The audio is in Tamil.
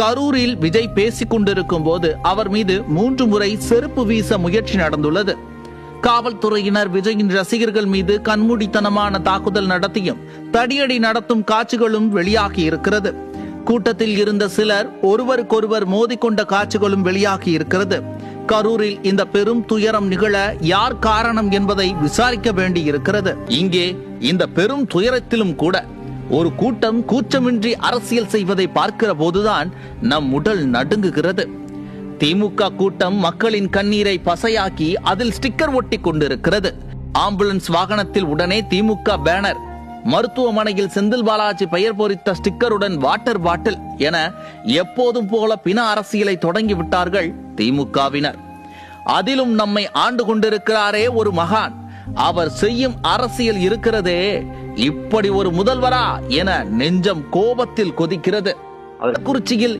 கரூரில் விஜய் பேசிக் கொண்டிருக்கும் போது அவர் மீது மூன்று முறை செருப்பு வீச முயற்சி நடந்துள்ளது. காவல்துறையினர் விஜயின் ரசிகர்கள் மீது கண்மூடித்தனமான தாக்குதல் நடத்தியும் தடியடி நடத்தும் காட்சிகளும் வெளியாகி இருக்கிறது. கூட்டத்தில் இருந்த சிலர் ஒருவருக்கொருவர் மோதிக்கொண்ட காட்சிகளும் வெளியாகி இருக்கிறது. கரூரில் இந்த பெரும் துயரம் நிகழ யார் காரணம் என்பதை விசாரிக்க வேண்டியிருக்கிறது. இங்கே இந்த பெரும் துயரத்திலும் கூட ஒரு கூட்டம் கூச்சமின்றி அரசியல் செய்வதை பார்க்கிற போதுதான் நம் உடல் நடுங்குகிறது. திமுக கூட்டம் மக்களின் கண்ணீரை பசையாக்கி அதில் ஸ்டிக்கர் ஒட்டி கொண்டிருக்கிறது. ஆம்புலன்ஸ் வாகனத்தில் உடனே திமுக பேனர். மருத்துவமனையில் செந்தில் பாலாஜி பெயர் பொறித்த ஸ்டிக்கருடன் வாட்டர் பாட்டில் என எப்போதும் போல பின அரசியலை தொடங்கி விட்டார்கள் திமுகவினர். அதிலும் நம்மை ஆண்டு கொண்டிருக்கிறாரே ஒரு மகான். அவர் செய்யும் அரசியல் இருக்கிறதே இப்படி ஒரு முதல்வரா என நெஞ்சம் கோபத்தில் கொதிக்கிறது. குறிச்சியில்